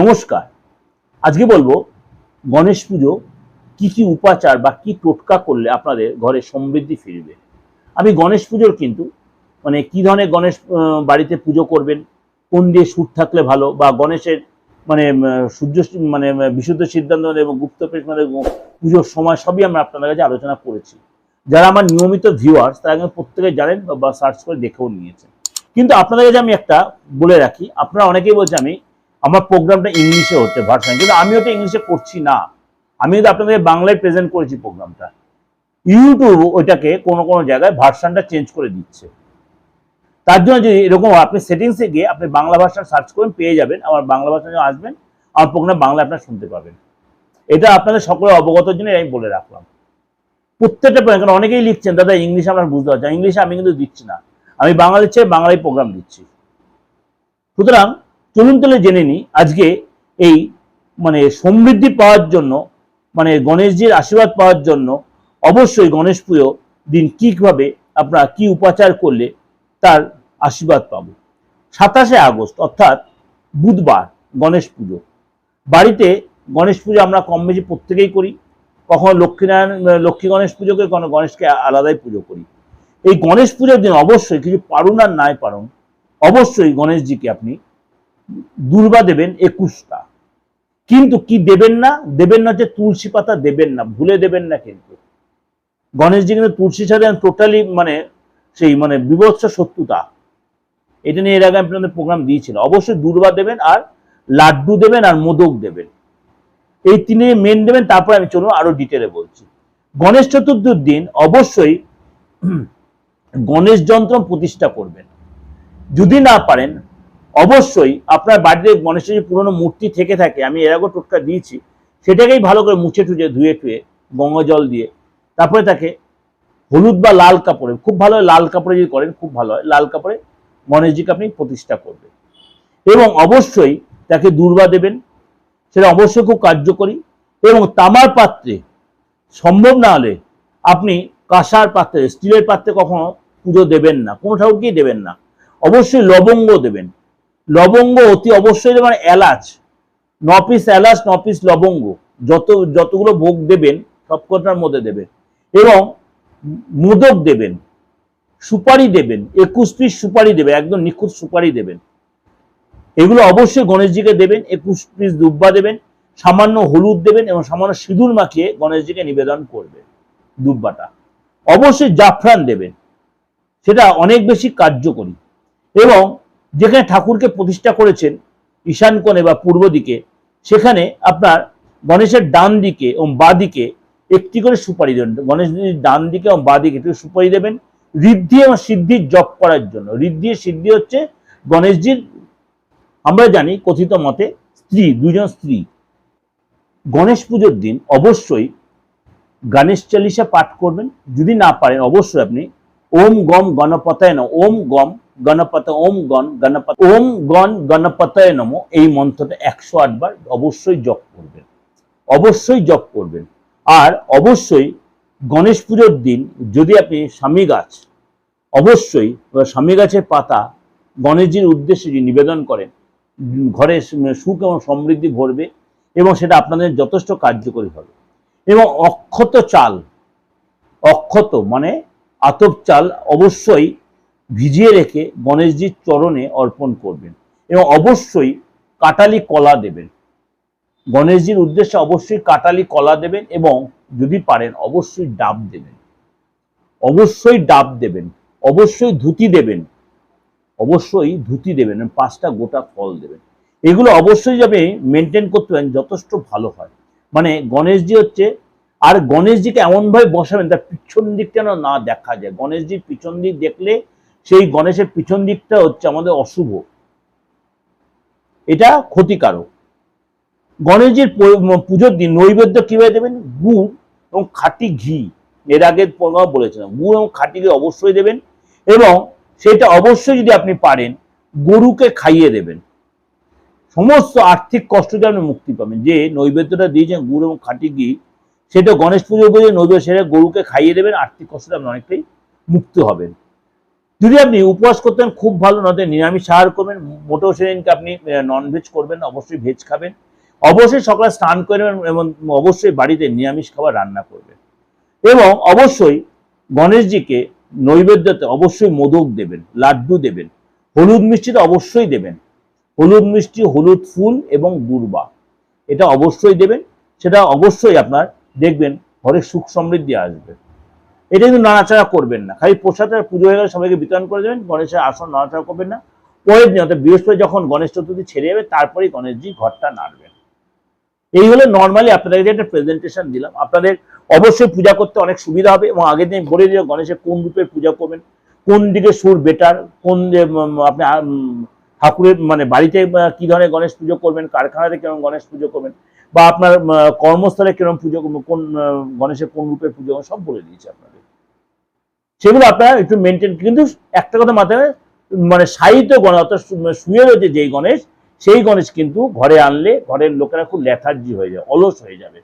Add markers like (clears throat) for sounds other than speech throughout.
নমস্কার। আজকে বলব, গণেশ পুজো কি কি উপাচার বা কি টোটকা করলে আপনাদের ঘরে সমৃদ্ধি ফিরবে। আমি গণেশ পুজোর কিন্তু মানে কি ধরনের গণেশ বাড়িতে পুজো করবেন, কোন দিয়ে সুর থাকলে ভালো বা গণেশের মানে সূর্য মানে বিশুদ্ধ সিদ্ধান্ত এবং গুপ্ত মানে পুজোর সময় সবই আমরা আপনাদের কাছে আলোচনা করেছি। যারা আমার নিয়মিত ভিউয়ার্স তারা কিন্তু প্রত্যেকে জানেন বা সার্চ করে দেখেও নিয়েছেন। কিন্তু আপনাদের কাছে আমি একটা বলে রাখি, আপনারা অনেকেই বলছে আমি আমার প্রোগ্রামটা ইংলিশে হচ্ছে, ভার্সন। কিন্তু আমিও ওটা ইংলিশে করছি না। আমি কিন্তু আপনাদের বাংলায় প্রেজেন্ট করেছি প্রোগ্রামটা। ইউটিউব ওইটাকে কোনো কোনো জায়গায় ভার্সনটা চেঞ্জ করে দিচ্ছে। তার জন্য যদি এরকম আপনি সেটিংসে গিয়ে আপনি বাংলা ভাষা সার্চ করবেন পেয়ে যাবেন। আমার বাংলা ভাষা যখন আসবেন, আমার প্রোগ্রাম বাংলা আপনার শুনতে পাবেন। এটা আপনাদের সকলের অবগতর জন্য আমি বলে রাখলাম। প্রত্যেকটা কারণ অনেকেই লিখছেন, দাদা ইংলিশে আমরা বুঝতে পারছি ইংলিশে আমি কিন্তু দিচ্ছি না। আমি বাংলা দিচ্ছি বাংলায় প্রোগ্রাম দিচ্ছি। সুতরাং চলুন তাহলে জেনে নিই আজকে এই মানে সমৃদ্ধি পাওয়ার জন্য মানে গণেশজির আশীর্বাদ পাওয়ার জন্য অবশ্যই গণেশ পুজো দিন কীভাবে আপনারা কি উপাচার করলে তার আশীর্বাদ পাবো। সাতাশে আগস্ট, অর্থাৎ বুধবার গণেশ পুজো। বাড়িতে গণেশ পুজো আমরা কম বেশি প্রত্যেকেই করি, কখনো লক্ষ্মীনারায়ণ, লক্ষ্মী গণেশ পুজোকে, কখনো গণেশকে আলাদাই পুজো করি। এই গণেশ পুজোর দিন অবশ্যই, কিছু পারুন আর নাই পারুন, অবশ্যই গণেশজিকে আপনি দুর্বা দেবেন একুশটা। কিন্তু কি দেবেন না? দেবেন না যে তুলসী পাতা দেবেন না, ভুলে দেবেন না কিন্তু। গণেশজি কিন্তু তুলসী ছাড়া টোটালি মানে সেই মানে বিভৎস শত্রুতা এটা নিয়ে এর আগে আপনাদের প্রোগ্রাম দিয়েছিল অবশ্যই দুর্বা দেবেন আর লাড্ডু দেবেন আর মোদক দেবেন। এই তিনে মেন দেবেন, তারপর আমি চলুন আরও ডিটেলে বলছি। গণেশ চতুর্থীর দিন অবশ্যই (clears throat) গণেশ যন্ত্র প্রতিষ্ঠা করবেন। যদি না পারেন অবশ্যই আপনার বাড়িতে গণেশের যে পুরনো মূর্তি থেকে থাকে, আমি এর আগেও টোটকা দিয়েছি, সেটাকেই ভালো করে মুছে টুচে ধুয়ে টুয়ে, গঙ্গা জল দিয়ে, তারপরে তাকে হলুদ বা লাল কাপড়ে, খুব ভালো লাল কাপড়ে যদি করেন, খুব ভালো হয়, লাল কাপড়ে গণেশজিকে আপনি প্রতিষ্ঠা করবেন। এবং অবশ্যই তাকে দুর্বা দেবেন, সেটা অবশ্যই খুব কার্যকরী, এবং তামার পাত্রে সম্ভব না হলে আপনি কাঁসার পাত্রে, স্টিলের পাত্রে কখনো পুজো দেবেন না, কোনো ঠাকুরকেই দেবেন না, অবশ্যই লবঙ্গ দেবেন। লবঙ্গ অতি অবশ্যই দেবেন এলাচ। ন পিস এলাচ ন পিস লবঙ্গ। যত, যতগুলো ভোগ দেবেন, সবকটার মধ্যে দেবেন। এবং মোদক দেবেন, সুপারি দেবেন, একুশ পিস সুপারি দেবেন, একদম নিখুঁত সুপারি দেবেন। এগুলো অবশ্যই গণেশজিকে দেবেন, একুশ পিস দুব্বা দেবেন, সামান্য হলুদ দেবেন এবং সামান্য সিঁদুর মাখিয়ে গণেশজিকে নিবেদন করবেন দুব্বাটা। অবশ্যই জাফরান দেবেন, সেটা অনেক বেশি কার্যকরী। এবং যেখানে ঠাকুরকে প্রতিষ্ঠা করেছেন ঈশান কোণে বা পূর্ব দিকে, সেখানে আপনার গণেশের ডান দিকে এবং বাঁ দিকে একটি করে সুপারি দেবেন। গণেশজির ডান দিকে এবং বাঁ দিকে একটি সুপারি দেবেন। ঋদ্ধি এবং সিদ্ধির জপ করার জন্য। ঋদ্ধি সিদ্ধি হচ্ছে গণেশজির, আমরা জানি কথিত মতে স্ত্রী দুজন স্ত্রী। গণেশ পুজোর দিন অবশ্যই গণেশ চালিসা পাঠ করবেন। যদি না পারেন, অবশ্যই আপনি ওম গম গণপতায় নম, ওম গম গণপত, ওম গণ গণপত, ওম গণ গণপতায় নম। এই মন্ত্রটা একশো আটবার অবশ্যই জপ করবেন। অবশ্যই জপ করবেন। আর অবশ্যই গণেশ পুজোর দিন যদি আপনি স্বামী গাছ, অবশ্যই স্বামী গাছের পাতা গণেশজির উদ্দেশ্যে যদি নিবেদন করেন, ঘরে সুখ এবং সমৃদ্ধি ভরবে এবং সেটা আপনাদের যথেষ্ট কার্যকরী হবে। এবং অক্ষত চাল, অক্ষত মানে আতপ চাল অবশ্যই ভিজিয়ে রেখে গণেশজির চরণে অর্পণ করবেন এবং অবশ্যই কাটালি কলা দেবেন। গণেশজির উদ্দেশ্যে অবশ্যই কাটালি কলা দেবেন এবং যদি পারেন অবশ্যই ডাব দেবেন। অবশ্যই ডাব দেবেন, অবশ্যই ধুতি দেবেন, অবশ্যই ধুতি দেবেন পাঁচটা গোটা ফল দেবেন। এগুলো অবশ্যই যাবে মেনটেন করতে পারেন, যথেষ্ট ভালো হয়। মানে গণেশজি হচ্ছে, আর গণেশজিকে এমনভাবে বসাবেন, তার পিছন দিকটা না দেখা যায়। গণেশজির পিছন দিক দেখলে সেই গণেশের পিছন দিকটা হচ্ছে আমাদের অশুভ। এটা ক্ষতিকারক। গণেশজির পুজোর দিন নৈবেদ্য কীভাবে দেবেন? গুড় এবং খাঁটি ঘি। এর আগে বলেছিলাম, গুড় এবং খাঁটি ঘি অবশ্যই দেবেন এবং সেটা অবশ্যই যদি আপনি পারেন, গরুকে খাইয়ে দেবেন। সমস্ত আর্থিক কষ্ট আপনি মুক্তি পাবেন। যে নৈবেদ্যটা দিয়েছেন, গুড় এবং খাঁটি ঘি, সেটা গণেশ পুজো করে নৈবেদ্য, সেটা গরুকে খাইয়ে দেবেন, আর্থিক কষ্ট থেকে আপনি অনেকটাই মুক্ত হবেন। যদি আপনি উপবাস করতেন, খুব ভালো। নয়তো নিরামিষ আহার করবেন, মোটেও সেদিনকে আপনি ননভেজ করবেন অবশ্যই ভেজ খাবেন। অবশ্যই সকালে স্নান করবেন এবং অবশ্যই বাড়িতে নিরামিষ খাবার রান্না করবেন। এবং অবশ্যই গণেশজিকে নৈবেদ্যতে অবশ্যই মোদক দেবেন, লাড্ডু দেবেন, হলুদ মিষ্টি তো অবশ্যই দেবেন। হলুদ মিষ্টি, হলুদ ফুল এবং দুর্বা এটা অবশ্যই দেবেন। সেটা অবশ্যই আপনার দেখবেন, ঘরে সুখ সমৃদ্ধি আসবে। এটা কিন্তু নাড়াচাড়া করবেন না। খালি প্রসাদের পুজো হয়ে গেলে সবাইকে বিতরণ করে দেবেন, গণেশের আসন নাড়াচাড়া করবেন না। পরের দিন, অর্থাৎ বৃহস্পতি যখন গণেশ চতুর্থী ছেড়ে যাবে, তারপরেই গণেশজি ঘরটা নাড়বেন। এই হলো নর্মালি আপনাদের একটা প্রেজেন্টেশন দিলাম। আপনাদের অবশ্যই পূজা করতে অনেক সুবিধা হবে এবং আগের দিন বলে দিলে গণেশের কোন রূপে পূজা করবেন, কোন দিকে সুর বেটার, কোন আপনি ঠাকুরের মানে বাড়িতে কি ধরনের গণেশ পুজো করবেন, কারখানাতে কেমন গণেশ পুজো করবেন, বা আপনার কর্মস্থলে কীরকম পুজো কোন গণেশের কোন রূপে পুজো সব বলে দিয়েছে আপনাদের। সেগুলো আপনারা একটু মেনটেন কিন্তু একটা কথা মাথায় মানে সাহিত্য গণেশ, অর্থাৎ শু- শুয়ে রয়েছে যেই গণেশ, সেই গণেশ কিন্তু ঘরে আনলে ঘরের লোকেরা খুব লেথার্জি হয়ে যায়, অলস হয়ে যাবে।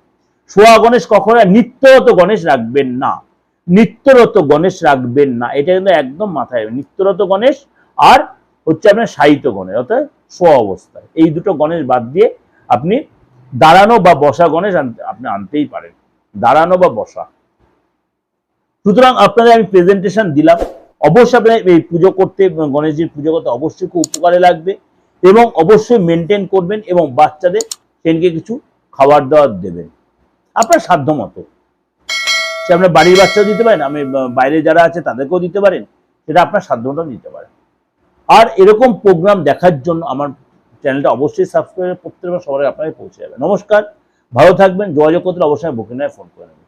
শোয়া গণেশ কখনো নিত্যরত গণেশ রাখবেন না। নিত্যরত গণেশ রাখবেন না, এটা কিন্তু একদম মাথায় নিত্যরত গণেশ আর হচ্ছে আপনার সাহিত্য গণেশ, অর্থাৎ শোয়া অবস্থায়। এই দুটো গণেশ বাদ দিয়ে আপনি দাঁড়ানো বা বসা গণেশ আনতে- আপনি আনতেই পারেন। দাঁড়ানো বা বসা। সুতরাং আপনাদের আমি প্রেজেন্টেশন দিলাম। অবশ্যই আপনার এই পুজো করতে, গণেশজির পুজো করতে অবশ্যই খুব উপকারে লাগবে এবং অবশ্যই মেনটেন করবেন এবং বাচ্চাদের সেদিনকে কিছু খাবার দাবার দেবেন। আপনার সাধ্য মতো সে আপনার বাড়ির বাচ্চাও দিতে পারেন, আমি বাইরে যারা আছে তাদেরকেও দিতে পারেন, সেটা আপনার সাধ্য মতো দিতে পারেন। আর এরকম প্রোগ্রাম দেখার জন্য আমার চ্যানেলটা অবশ্যই সাবস্ক্রাইব করতে হবে সবাই আপনাকে পৌঁছে যাবে। নমস্কার, ভালো থাকবেন, যোগাযোগ করতে অবশ্যই বুকিং ফোন করে নেবেন।